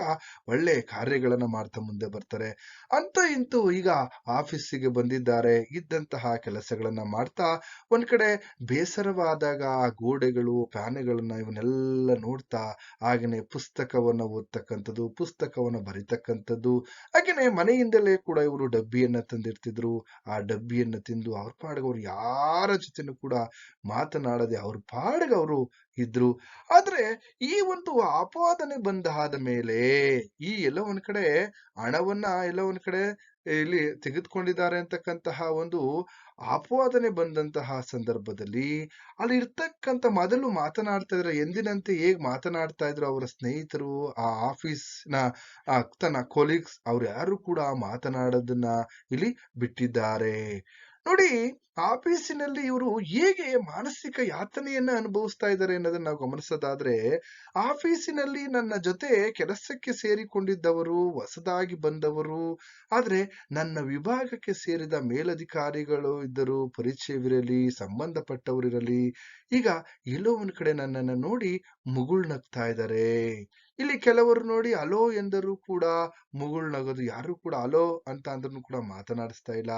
Speaker 1: ಒಳ್ಳೆ ಕಾರ್ಯಗಳನ್ನ ಮಾಡ್ತಾ ಮುಂದೆ ಬರ್ತಾರೆ. ಅಂತ ಇಂತೂ ಈಗ ಆಫೀಸಿಗೆ ಬಂದಿದ್ದಾರೆ. ಇದ್ದಂತಹ ಕೆಲಸಗಳನ್ನ ಮಾಡ್ತಾ ಒಂದ್ ಕಡೆ ಬೇಸರವಾದಾಗ ಗೋಡೆಗಳು ಪ್ಯಾನೆಗಳನ್ನ ಇವನ್ನೆಲ್ಲ ನೋಡ್ತಾ, ಹಾಗೆನೆ ಪುಸ್ತಕವನ್ನ ಓದ್ತಕ್ಕಂಥದ್ದು, ಪುಸ್ತಕವನ್ನ ಬರಿತಕ್ಕಂಥದ್ದು ಹಾಗೇನೆ ಮನೆಯಿಂದಲೇ ಕೂಡ ಇವರು ಡಬ್ಬಿಯನ್ನ ತಂದಿರ್ತಿದ್ರು. ಆ ಡಬ್ಬಿಯನ್ನ ತಿಂದು ಅವ್ರ ಪಾಡಿಗೆ ಅವ್ರು ಯಾರ ಜೊತೆನೂ ಕೂಡ ಮಾತನಾಡದೆ ಅವ್ರ ಪಾಡಿಗೆ ಅವರು ಇದ್ರು. ಆದ್ರೆ ಈ ಒಂದು ಆಪಾದನೆ ಬಂದಾದ ಮೇಲೆ ಈ ಎಲ್ಲ ಒಂದ್ ಕಡೆ ಹಣವನ್ನ ಎಲ್ಲ ಒಂದ್ ಕಡೆ ಇಲ್ಲಿ ತೆಗೆದುಕೊಂಡಿದ್ದಾರೆ ಅಂತಕ್ಕಂತಹ ಒಂದು ಆಪಾದನೆ ಬಂದಂತಹ ಸಂದರ್ಭದಲ್ಲಿ ಅಲ್ಲಿ ಇರ್ತಕ್ಕಂಥ ಮೊದಲು ಮಾತನಾಡ್ತಾ ಇದ್ರೆ, ಎಂದಿನಂತೆ ಹೇಗ್ ಮಾತನಾಡ್ತಾ ಇದ್ರು ಅವರ ಸ್ನೇಹಿತರು, ಆ ಆಫೀಸ್ನ ಆ ತನ್ನ ಕೊಲೀಗ್ಸ್ ಅವ್ರು ಯಾರು ಕೂಡ ಮಾತನಾಡೋದನ್ನ ಇಲ್ಲಿ ಬಿಟ್ಟಿದ್ದಾರೆ. ನೋಡಿ ಆಫೀಸಿನಲ್ಲಿ ಇವರು ಹೇಗೆ ಮಾನಸಿಕ ಯಾತನೆಯನ್ನ ಅನುಭವಿಸ್ತಾ ಇದ್ದಾರೆ ಅನ್ನೋದನ್ನ ನಾವು ಗಮನಿಸೋದಾದ್ರೆ, ಆಫೀಸಿನಲ್ಲಿ ನನ್ನ ಜೊತೆ ಕೆಲಸಕ್ಕೆ ಸೇರಿಕೊಂಡಿದ್ದವರು, ಹೊಸದಾಗಿ ಬಂದವರು, ಆದ್ರೆ ನನ್ನ ವಿಭಾಗಕ್ಕೆ ಸೇರಿದ ಮೇಲಧಿಕಾರಿಗಳು ಇದ್ದರು ಪರಿಚಯವಿರಲಿ ಸಂಬಂಧಪಟ್ಟವರಿರಲಿ ಈಗ ಎಲ್ಲೋ ಒಂದ್ ಕಡೆ ನನ್ನನ್ನ ನೋಡಿ ಮುಗುಳ್ನಗ್ತಾ ಇದ್ದಾರೆ ಇಲ್ಲಿ ಕೆಲವರು ನೋಡಿ ಅಲೋ ಎಂದರೂ ಕೂಡ ಮುಗುಳ್ನಗೋದು ಯಾರು ಕೂಡ ಅಲೋ ಅಂತ ಅಂದ್ರೂ ಕೂಡ ಮಾತನಾಡಿಸ್ತಾ ಇಲ್ಲ.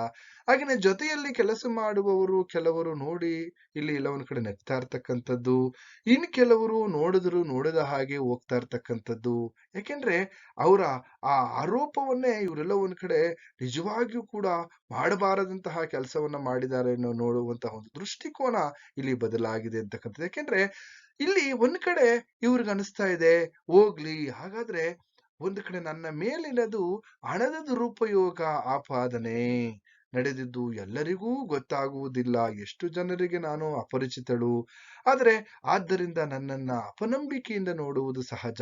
Speaker 1: ಹಾಗೇನೆ ಜೊತೆಯಲ್ಲಿ ಕೆಲಸ ಮಾಡುವವರು ಕೆಲವರು ನೋಡಿ ಇಲ್ಲಿ ಎಲ್ಲ ಒಂದ್ ಕಡೆ ನಗ್ತಾ ಇರ್ತಕ್ಕಂಥದ್ದು. ಇನ್ ಕೆಲವರು ನೋಡಿದ್ರು ನೋಡದ ಹಾಗೆ ಹೋಗ್ತಾ ಇರ್ತಕ್ಕಂಥದ್ದು. ಯಾಕೆಂದ್ರೆ ಅವರ ಆ ಆರೋಪವನ್ನೇ ಇವರೆಲ್ಲ ಒಂದ್ ಕಡೆ ನಿಜವಾಗಿಯೂ ಕೂಡ ಮಾಡಬಾರದಂತಹ ಕೆಲಸವನ್ನ ಮಾಡಿದ್ದಾರೆ ಅನ್ನೋ ನೋಡುವಂತಹ ಒಂದು ದೃಷ್ಟಿಕೋನ ಇಲ್ಲಿ ಬದಲಾಗಿದೆ ಅಂತಕ್ಕಂಥದ್ದು. ಯಾಕೆಂದ್ರೆ ಇಲ್ಲಿ ಒಂದ್ ಕಡೆ ಇವ್ರಿಗೆ ಅನಿಸ್ತಾ ಇದೆ, ಹೋಗ್ಲಿ, ಹಾಗಾದ್ರೆ ಒಂದು ಕಡೆ ನನ್ನ ಮೇಲಿನದು ಹಣದ ದುರುಪಯೋಗ ಆಪಾದನೆ. ನಡೆದಿದ್ದು ಎಲ್ಲರಿಗೂ ಗೊತ್ತಾಗುವುದಿಲ್ಲ. ಎಷ್ಟು ಜನರಿಗೆ ನಾನು ಅಪರಿಚಿತಳು? ಆದ್ರೆ ಆದ್ದರಿಂದ ನನ್ನನ್ನ ಅಪನಂಬಿಕೆಯಿಂದ ನೋಡುವುದು ಸಹಜ.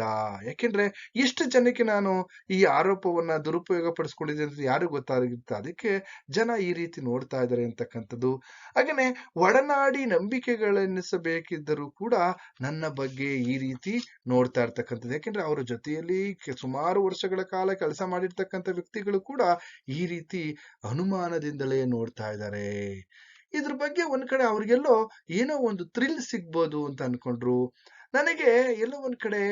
Speaker 1: ಯಾಕೆಂದ್ರೆ ಎಷ್ಟು ಜನಕ್ಕೆ ನಾನು ಈ ಆರೋಪವನ್ನ ದುರುಪಯೋಗ ಪಡಿಸ್ಕೊಂಡಿದ್ದೇನೆ ಅಂತ ಯಾರು ಗೊತ್ತಾಗಿರುತ್ತೆ ಅದಕ್ಕೆ ಜನ ಈ ರೀತಿ ನೋಡ್ತಾ ಇದ್ದಾರೆ ಅಂತಕ್ಕಂಥದ್ದು. ಹಾಗೇನೆ ಒಡನಾಡಿ ನಂಬಿಕೆಗಳೆನ್ನಿಸಬೇಕಿದ್ದರೂ ಕೂಡ ನನ್ನ ಬಗ್ಗೆ ಈ ರೀತಿ ನೋಡ್ತಾ ಇರ್ತಕ್ಕಂಥದ್ದು. ಯಾಕೆಂದ್ರೆ ಅವರ ಜೊತೆಯಲ್ಲಿ ಸುಮಾರು ವರ್ಷಗಳ ಕಾಲ ಕೆಲಸ ಮಾಡಿರ್ತಕ್ಕಂಥ ವ್ಯಕ್ತಿಗಳು ಕೂಡ ಈ ರೀತಿ ಅನುಮಾನದಿಂದಲೇ ನೋಡ್ತಾ ಇದ್ದಾರೆ. ಇದ್ರ ಬಗ್ಗೆ ಒಂದ್ ಕಡೆ ಅವ್ರಿಗೆಲ್ಲೋ ಏನೋ ಒಂದು ಥ್ರಿಲ್ ಸಿಗ್ಬೋದು ಅಂತ ಅನ್ಕೊಂಡ್ರು. ನನಗೆ ಎಲ್ಲೋ ಒಂದ್ ಕಡೆ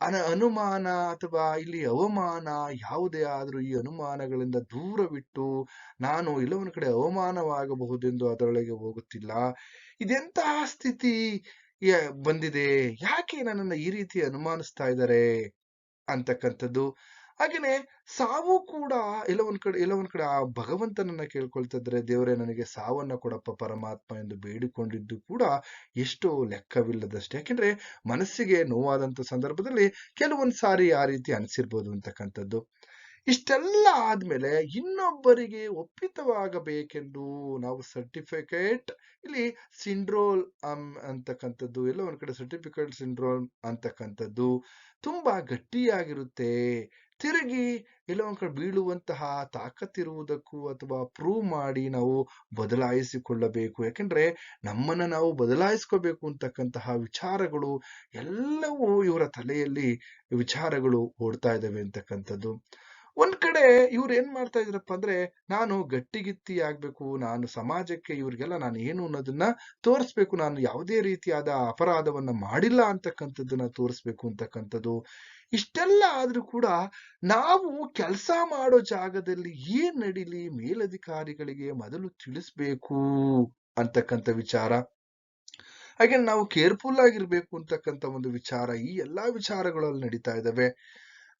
Speaker 1: ಅನ ಅನುಮಾನ ಅಥವಾ ಇಲ್ಲಿ ಅವಮಾನ ಯಾವುದೇ ಆದ್ರೂ ಈ ಅನುಮಾನಗಳಿಂದ ದೂರವಿಟ್ಟು ನಾನು ಎಲ್ಲೋ ಒಂದ್ ಕಡೆ ಅವಮಾನವಾಗಬಹುದೆಂದು ಅದರೊಳಗೆ ಹೋಗುತ್ತಿಲ್ಲ. ಇದೆಂತಹ ಸ್ಥಿತಿ ಬಂದಿದೆ? ಯಾಕೆ ನನ್ನನ್ನ ಈ ರೀತಿ ಅನುಮಾನಿಸ್ತಾ ಇದ್ದಾರೆ? ಅಂತಕ್ಕಂಥದ್ದು. ಹಾಗೇನೆ ಸಾವು ಕೂಡ ಎಲ್ಲ ಒಂದ್ ಕಡೆ, ಎಲ್ಲ ಒಂದ್ ಕಡೆ ಆ ಭಗವಂತನನ್ನ ಕೇಳ್ಕೊಳ್ತಾ ಇದ್ರೆ ದೇವರೇ ನನಗೆ ಸಾವನ್ನ ಕೊಡಪ್ಪ ಪರಮಾತ್ಮ ಎಂದು ಬೇಡಿಕೊಂಡಿದ್ದು ಕೂಡ ಎಷ್ಟೋ ಲೆಕ್ಕವಿಲ್ಲದಷ್ಟು. ಯಾಕೆಂದ್ರೆ ಮನಸ್ಸಿಗೆ ನೋವಾದಂತ ಸಂದರ್ಭದಲ್ಲಿ ಕೆಲವೊಂದ್ ಸಾರಿ ಆ ರೀತಿ ಅನಿಸಿರ್ಬೋದು ಅಂತಕ್ಕಂಥದ್ದು. ಇಷ್ಟೆಲ್ಲ ಆದ್ಮೇಲೆ ಇನ್ನೊಬ್ಬರಿಗೆ ಒಪ್ಪಿತವಾಗಬೇಕೆಂದು ನಾವು ಸರ್ಟಿಫಿಕೇಟ್, ಇಲ್ಲಿ ಸಿಂಡ್ರೋಲ್ ಅಂತಕ್ಕಂಥದ್ದು, ಎಲ್ಲ ಒಂದ್ ಕಡೆ ಸರ್ಟಿಫಿಕೇಟ್ ಸಿಂಡ್ರೋಲ್ ಅಂತಕ್ಕಂಥದ್ದು ತುಂಬಾ ಗಟ್ಟಿಯಾಗಿರುತ್ತೆ. ತಿರುಗಿ ಎಲ್ಲೋ ಒಂದ್ ಕಡೆ ಬೀಳುವಂತಹ ತಾಕತ್ತಿರುವುದಕ್ಕೂ ಅಥವಾ ಪ್ರೂವ್ ಮಾಡಿ ನಾವು ಬದಲಾಯಿಸಿಕೊಳ್ಳಬೇಕು. ಯಾಕೆಂದ್ರೆ ನಮ್ಮನ್ನ ನಾವು ಬದಲಾಯಿಸ್ಕೋಬೇಕು ಅಂತಕ್ಕಂತಹ ವಿಚಾರಗಳು ಎಲ್ಲವೂ ಇವರ ತಲೆಯಲ್ಲಿ ವಿಚಾರಗಳು ಓಡ್ತಾ ಇದಾವೆ ಅಂತಕ್ಕಂಥದ್ದು. ಒಂದ್ ಕಡೆ ಇವ್ರು ಏನ್ ಮಾಡ್ತಾ ಇದ್ರಪ್ಪ ಅಂದ್ರೆ ನಾನು ಗಟ್ಟಿಗಿತ್ತಿ ಆಗ್ಬೇಕು, ನಾನು ಸಮಾಜಕ್ಕೆ ಇವ್ರಿಗೆಲ್ಲ ನಾನು ಏನು ಅನ್ನೋದನ್ನ ತೋರಿಸ್ಬೇಕು, ನಾನು ಯಾವುದೇ ರೀತಿಯಾದ ಅಪರಾಧವನ್ನ ಮಾಡಿಲ್ಲ ಅಂತಕ್ಕಂಥದ್ದನ್ನ ತೋರಿಸ್ಬೇಕು ಅಂತಕ್ಕಂಥದ್ದು. ಇಷ್ಟೆಲ್ಲ ಆದ್ರೂ ಕೂಡ ನಾವು ಕೆಲಸ ಮಾಡೋ ಜಾಗದಲ್ಲಿ ಏನ್ ನಡೀಲಿ? ಮೇಲಧಿಕಾರಿಗಳಿಗೆ ಮೊದಲು ತಿಳಿಸ್ಬೇಕು ಅಂತಕ್ಕಂಥ ವಿಚಾರ. ಹಾಗೆ ನಾವು ಕೇರ್ಫುಲ್ ಆಗಿರ್ಬೇಕು ಅಂತಕ್ಕಂಥ ಒಂದು ವಿಚಾರ ಈ ಎಲ್ಲಾ ವಿಚಾರಗಳಲ್ಲಿ ನಡೀತಾ ಇದಾವೆ.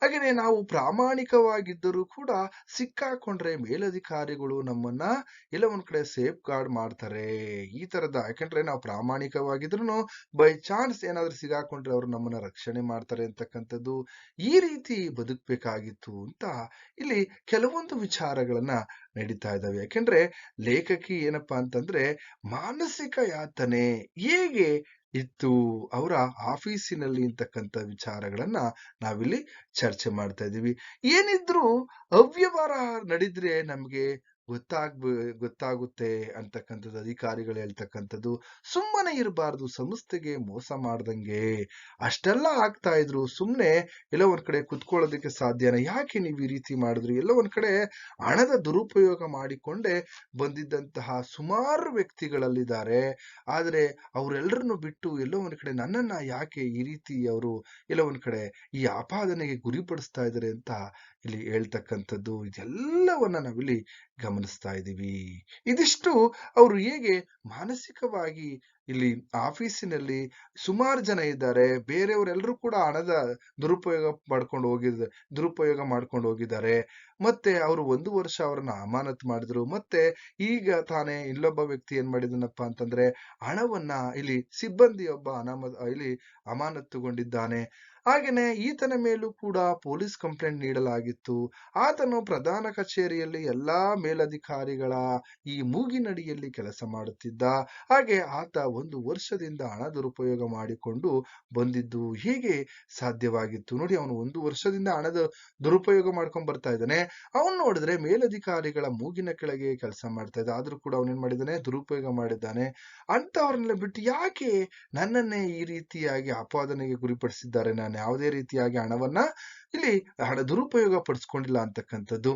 Speaker 1: ಹಾಗೇನೆ ನಾವು ಪ್ರಾಮಾಣಿಕವಾಗಿದ್ದರೂ ಕೂಡ ಸಿಕ್ಕಾಕೊಂಡ್ರೆ ಮೇಲಧಿಕಾರಿಗಳು ನಮ್ಮನ್ನ ಎಲ್ಲ ಒಂದ್ ಕಡೆ ಸೇಫ್ ಗಾರ್ಡ್ ಮಾಡ್ತಾರೆ. ಈ ತರದ, ಯಾಕಂದ್ರೆ ನಾವು ಪ್ರಾಮಾಣಿಕವಾಗಿದ್ರು ಬೈ ಚಾನ್ಸ್ ಏನಾದ್ರೂ ಸಿಗಾಕೊಂಡ್ರೆ ಅವ್ರು ನಮ್ಮನ್ನ ರಕ್ಷಣೆ ಮಾಡ್ತಾರೆ ಅಂತಕ್ಕಂಥದ್ದು ಈ ರೀತಿ ಬದುಕ್ಬೇಕಾಗಿತ್ತು ಅಂತ ಇಲ್ಲಿ ಕೆಲವೊಂದು ವಿಚಾರಗಳನ್ನ ನಡೀತಾ ಇದ್ದಾವೆ ಯಾಕೆಂದ್ರೆ ಲೇಖಕಿ ಏನಪ್ಪಾ ಅಂತಂದ್ರೆ ಮಾನಸಿಕ ಯಾತನೆ ಹೇಗೆ ಇತ್ತು ಅವರ ಆಫೀಸಿನಲ್ಲಿ ಇರ್ತಕ್ಕಂಥ ವಿಚಾರಗಳನ್ನ ನಾವಿಲ್ಲಿ ಚರ್ಚೆ ಮಾಡ್ತಾ ಇದ್ದೀವಿ. ಏನಿದ್ರು ಅವ್ಯವಹಾರ ನಡೆದ್ರೆ ನಮ್ಗೆ ಗೊತ್ತಾಗ್ಬ, ಗೊತ್ತಾಗುತ್ತೆ ಅಂತಕ್ಕಂಥದ್ದು, ಅಧಿಕಾರಿಗಳು ಹೇಳ್ತಕ್ಕಂಥದ್ದು ಸುಮ್ಮನೆ ಇರಬಾರ್ದು, ಸಂಸ್ಥೆಗೆ ಮೋಸ ಮಾಡ್ದಂಗೆ. ಅಷ್ಟೆಲ್ಲ ಆಗ್ತಾ ಇದ್ರು. ಸುಮ್ಮನೆ ಎಲ್ಲೋ ಒಂದ್ ಕಡೆ ಕುತ್ಕೊಳ್ಳೋದಕ್ಕೆ ಸಾಧ್ಯನ. ಯಾಕೆ ನೀವು ಈ ರೀತಿ ಮಾಡಿದ್ರಿ? ಎಲ್ಲೋ ಒಂದ್ ಕಡೆ ಹಣದ ದುರುಪಯೋಗ ಮಾಡಿಕೊಂಡೇ ಬಂದಿದ್ದಂತಹ ಸುಮಾರು ವ್ಯಕ್ತಿಗಳಲ್ಲಿದ್ದಾರೆ. ಆದ್ರೆ ಅವರೆಲ್ಲರನ್ನು ಬಿಟ್ಟು ಎಲ್ಲೋ ಒಂದ್ ಕಡೆ ನನ್ನನ್ನ ಯಾಕೆ ಈ ರೀತಿ ಅವರು ಎಲ್ಲೋ ಒಂದ್ ಕಡೆ ಈ ಆಪಾದನೆಗೆ ಗುರಿಪಡಿಸ್ತಾ ಇದ್ದಾರೆ ಅಂತ ಇಲ್ಲಿ ಹೇಳ್ತಕ್ಕಂಥದ್ದು, ಇದೆಲ್ಲವನ್ನ ನಾವಿಲ್ಲಿ ಗಮನಿಸ್ತಾ ಇದ್ದೀವಿ. ಇದಿಷ್ಟು ಅವರು ಹೇಗೆ ಮಾನಸಿಕವಾಗಿ ಇಲ್ಲಿ ಆಫೀಸಿನಲ್ಲಿ ಸುಮಾರು ಜನ ಇದ್ದಾರೆ. ಬೇರೆಯವರೆಲ್ಲರೂ ಕೂಡ ಹಣದ ದುರುಪಯೋಗ ಮಾಡ್ಕೊಂಡು ಹೋಗಿದ, ದುರುಪಯೋಗ ಮಾಡ್ಕೊಂಡು ಹೋಗಿದ್ದಾರೆ. ಮತ್ತೆ ಅವರು ಒಂದು ವರ್ಷ ಅವರನ್ನ ಅಮಾನತ್ ಮಾಡಿದ್ರು. ಮತ್ತೆ ಈಗ ತಾನೇ ಇಲ್ಲೊಬ್ಬ ವ್ಯಕ್ತಿ ಏನ್ ಮಾಡಿದನಪ್ಪ ಅಂತಂದ್ರೆ, ಹಣವನ್ನ ಇಲ್ಲಿ ಸಿಬ್ಬಂದಿಯೊಬ್ಬ ಅನಾಮ, ಇಲ್ಲಿ ಅಮಾನತುಗೊಂಡಿದ್ದಾನೆ ಹಾಗೇನೆ ಈತನ ಮೇಲೂ ಕೂಡ ಪೊಲೀಸ್ ಕಂಪ್ಲೇಂಟ್ ನೀಡಲಾಗಿತ್ತು. ಆತನು ಪ್ರಧಾನ ಕಚೇರಿಯಲ್ಲಿ ಎಲ್ಲಾ ಮೇಲಧಿಕಾರಿಗಳ ಈ ಮೂಗಿನಡಿಯಲ್ಲಿ ಕೆಲಸ ಮಾಡುತ್ತಿದ್ದ. ಹಾಗೆ ಆತ ಒಂದು ವರ್ಷದಿಂದ ಹಣ ದುರುಪಯೋಗ ಮಾಡಿಕೊಂಡು ಬಂದಿದ್ದು ಹೀಗೆ ಸಾಧ್ಯವಾಗಿತ್ತು. ನೋಡಿ, ಅವನು ಒಂದು ವರ್ಷದಿಂದ ಹಣದ ದುರುಪಯೋಗ ಮಾಡ್ಕೊಂಡ್ ಬರ್ತಾ ಇದ್ದಾನೆ. ಅವನು ನೋಡಿದ್ರೆ ಮೇಲಧಿಕಾರಿಗಳ ಮೂಗಿನ ಕೆಳಗೆ ಕೆಲಸ ಮಾಡ್ತಾ ಇದ್ದ. ಆದ್ರೂ ಕೂಡ ಅವನೇನ್ ಮಾಡಿದ್ದಾನೆ? ದುರುಪಯೋಗ ಮಾಡಿದ್ದಾನೆ. ಅಂತವ್ರನ್ನೆಲ್ಲ ಬಿಟ್ಟು ಯಾಕೆ ನನ್ನನ್ನೇ ಈ ರೀತಿಯಾಗಿ ಆಪಾದನೆಗೆ ಗುರಿಪಡಿಸಿದ್ದಾರೆ ನಾನು? ಯಾವುದೇ ರೀತಿಯಾಗಿ ಹಣವನ್ನ ಇಲ್ಲಿ ಹಣ ದುರುಪಯೋಗ ಪಡಿಸ್ಕೊಂಡಿಲ್ಲ ಅಂತಕ್ಕಂಥದ್ದು.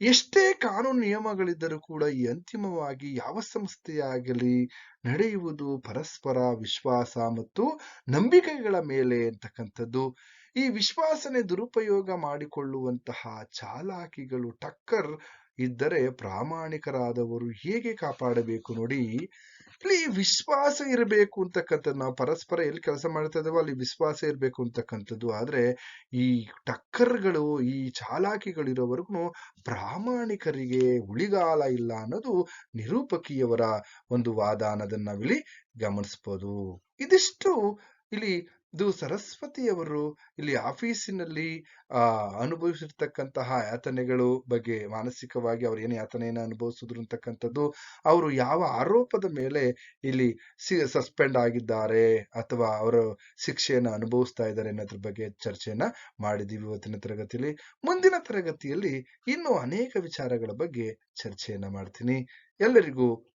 Speaker 1: ಎಷ್ಟೇ ಕಾನೂನು ನಿಯಮಗಳಿದ್ದರೂ ಕೂಡ ಈ ಅಂತಿಮವಾಗಿ ಯಾವ ಸಂಸ್ಥೆಯಾಗಲಿ ನಡೆಯುವುದು ಪರಸ್ಪರ ವಿಶ್ವಾಸ ಮತ್ತು ನಂಬಿಕೆಗಳ ಮೇಲೆ ಅಂತಕ್ಕಂಥದ್ದು. ಈ ವಿಶ್ವಾಸನೆ ದುರುಪಯೋಗ ಮಾಡಿಕೊಳ್ಳುವಂತಹ ಚಾಲಾಕಿಗಳು, ಟಕ್ಕರ್ ಇದ್ದರೆ ಪ್ರಾಮಾಣಿಕರಾದವರು ಹೇಗೆ ಕಾಪಾಡಬೇಕು ನೋಡಿ? ಇಲ್ಲಿ ವಿಶ್ವಾಸ ಇರಬೇಕು ಅಂತಕ್ಕಂಥದ್ದು. ನಾವು ಪರಸ್ಪರ ಎಲ್ಲಿ ಕೆಲಸ ಮಾಡ್ತಾ ಅಲ್ಲಿ ವಿಶ್ವಾಸ ಇರಬೇಕು ಅಂತಕ್ಕಂಥದ್ದು. ಆದ್ರೆ ಈ ಟಕ್ಕರ್ಗಳು, ಈ ಚಾಲಾಕಿಗಳಿರೋವರೆಗೂ ಪ್ರಾಮಾಣಿಕರಿಗೆ ಉಳಿಗಾಲ ಇಲ್ಲ ಅನ್ನೋದು ನಿರೂಪಕಿಯವರ ಒಂದು ವಾದ ಅನ್ನೋದನ್ನ ನಾವಿಲ್ಲಿ ಗಮನಿಸ್ಬೋದು. ಇದಿಷ್ಟು ಇಲ್ಲಿ ಇದು ಸರಸ್ವತಿಯವರು ಇಲ್ಲಿ ಆಫೀಸಿನಲ್ಲಿ, ಆ, ಅನುಭವಿಸಿರ್ತಕ್ಕಂತಹ ಯಾತನೆಗಳು ಬಗ್ಗೆ ಮಾನಸಿಕವಾಗಿ ಅವ್ರು ಏನು ಯಾತನೆಯನ್ನು ಅನುಭವಿಸಿದ್ರು ಅಂತಕ್ಕಂಥದ್ದು, ಅವರು ಯಾವ ಆರೋಪದ ಮೇಲೆ ಇಲ್ಲಿ ಸಿ, ಸಸ್ಪೆಂಡ್ ಆಗಿದ್ದಾರೆ ಅಥವಾ ಅವರು ಶಿಕ್ಷೆಯನ್ನು ಅನುಭವಿಸ್ತಾ ಇದ್ದಾರೆ ಅನ್ನೋದ್ರ ಬಗ್ಗೆ ಚರ್ಚೆಯನ್ನು ಮಾಡಿದೀವಿ ಇವತ್ತಿನ ತರಗತಿಯಲ್ಲಿ. ಮುಂದಿನ ತರಗತಿಯಲ್ಲಿ ಇನ್ನೂ ಅನೇಕ ವಿಚಾರಗಳ ಬಗ್ಗೆ ಚರ್ಚೆಯನ್ನ ಮಾಡ್ತೀನಿ. ಎಲ್ಲರಿಗೂ